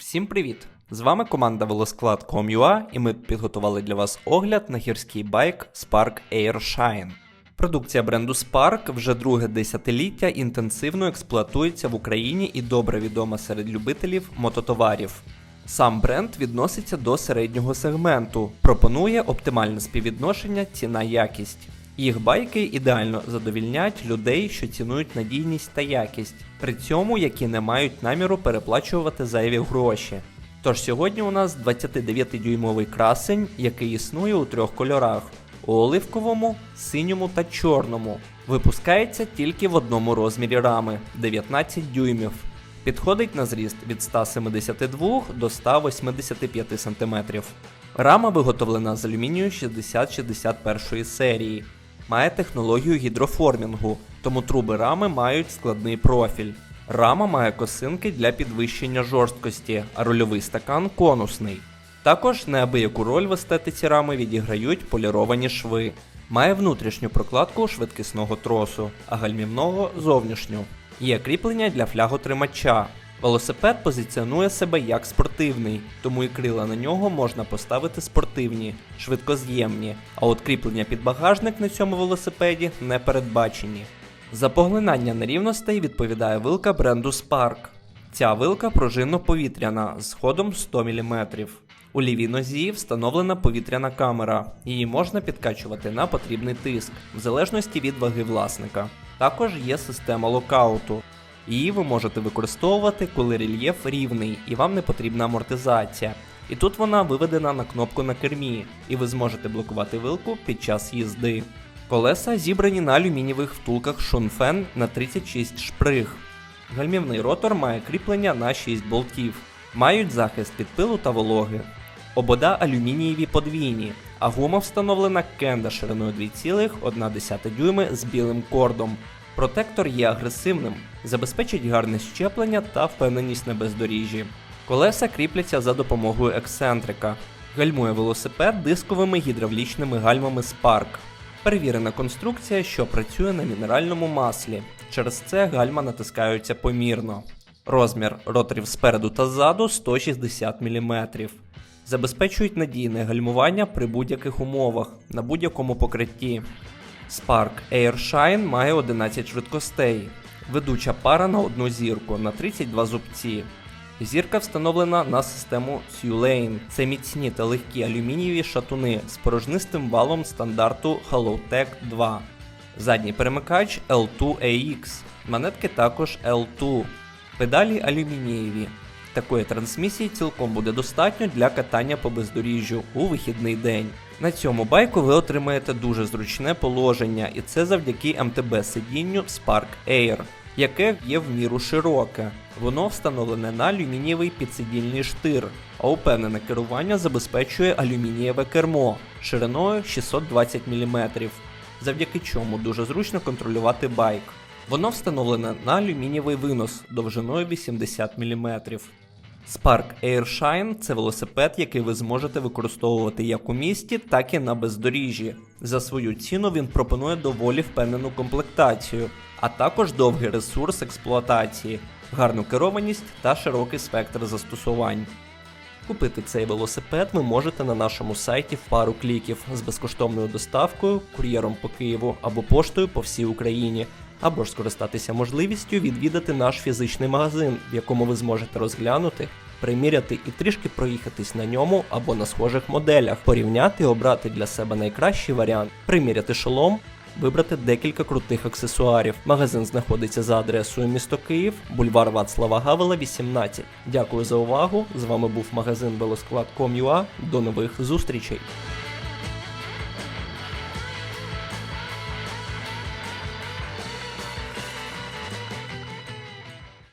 Всім привіт! З вами команда Велосклад.com.ua і ми підготували для вас огляд на гірський байк Spark Air Shine. Продукція бренду Spark вже друге десятиліття інтенсивно експлуатується в Україні і добре відома серед любителів мототоварів. Сам бренд відноситься до середнього сегменту, пропонує оптимальне співвідношення ціна-якість. Їх байки ідеально задовільнять людей, що цінують надійність та якість, при цьому які не мають наміру переплачувати зайві гроші. Тож сьогодні у нас 29-дюймовий красень, який існує у трьох кольорах: у оливковому, синьому та чорному. Випускається тільки в одному розмірі рами 19 дюймів. Підходить на зріст від 172 до 185 см. Рама виготовлена з алюмінію 6061 серії. Має технологію гідроформінгу, тому труби рами мають складний профіль. Рама має косинки для підвищення жорсткості, а рульовий стакан конусний. Також неабияку роль в естетиці рами відіграють поліровані шви. Має внутрішню прокладку швидкісного тросу, а гальмівного зовнішню. Є кріплення для фляготримача. Велосипед позиціонує себе як спортивний, тому і крила на нього можна поставити спортивні, швидкоз'ємні, а от кріплення під багажник на цьому велосипеді не передбачені. За поглинання нерівностей відповідає вилка бренду Spark. Ця вилка пружинно-повітряна з ходом 100 мм. У лівій нозі встановлена повітряна камера. Її можна підкачувати на потрібний тиск, в залежності від ваги власника. Також є система локауту. Її ви можете використовувати, коли рельєф рівний і вам не потрібна амортизація. І тут вона виведена на кнопку на кермі, і ви зможете блокувати вилку під час їзди. Колеса зібрані на алюмінієвих втулках Шунфен на 36 шприг. Гальмівний ротор має кріплення на 6 болтів, мають захист від пилу та вологи. Обода алюмінієві подвійні, а гума встановлена кенда шириною 2,1 дюйми з білим кордом. Протектор є агресивним, забезпечить гарне щеплення та впевненість на бездоріжжі. Колеса кріпляться за допомогою ексцентрика. Гальмує велосипед дисковими гідравлічними гальмами Spark. Перевірена конструкція, що працює на мінеральному маслі. Через це гальма натискаються помірно. Розмір роторів спереду та ззаду 160 мм. Забезпечують надійне гальмування при будь-яких умовах на будь-якому покритті. Spark Air Shine має 11 швидкостей. Ведуча пара на одну зірку на 32 зубці. Зірка встановлена на систему Q-Lane. Це міцні та легкі алюмінієві шатуни з порожнистим валом стандарту Halotech 2. Задній перемикач L2AX. Монетки також L2. Педалі алюмінієві. Такої трансмісії цілком буде достатньо для катання по бездоріжжю у вихідний день. На цьому байку ви отримаєте дуже зручне положення, і це завдяки МТБ сидінню Spark Air, яке є в міру широке. Воно встановлене на алюмінієвий підсидільний штир, а упевнене керування забезпечує алюмінієве кермо шириною 620 мм, завдяки чому дуже зручно контролювати байк. Воно встановлене на алюмінієвий винос довжиною 80 мм. Spark Air Shine – це велосипед, який ви зможете використовувати як у місті, так і на бездоріжжі. За свою ціну він пропонує доволі впевнену комплектацію, а також довгий ресурс експлуатації, гарну керованість та широкий спектр застосувань. Купити цей велосипед ви можете на нашому сайті в пару кліків з безкоштовною доставкою, кур'єром по Києву або поштою по всій Україні, або ж скористатися можливістю відвідати наш фізичний магазин, в якому ви зможете розглянути, приміряти і трішки проїхатись на ньому або на схожих моделях, порівняти обрати для себе найкращий варіант, приміряти шолом. Вибрати декілька крутих аксесуарів. Магазин знаходиться за адресою місто Київ, бульвар Вацлава Гавела, 18. Дякую за увагу. З вами був магазин Велосклад.com.ua. До нових зустрічей.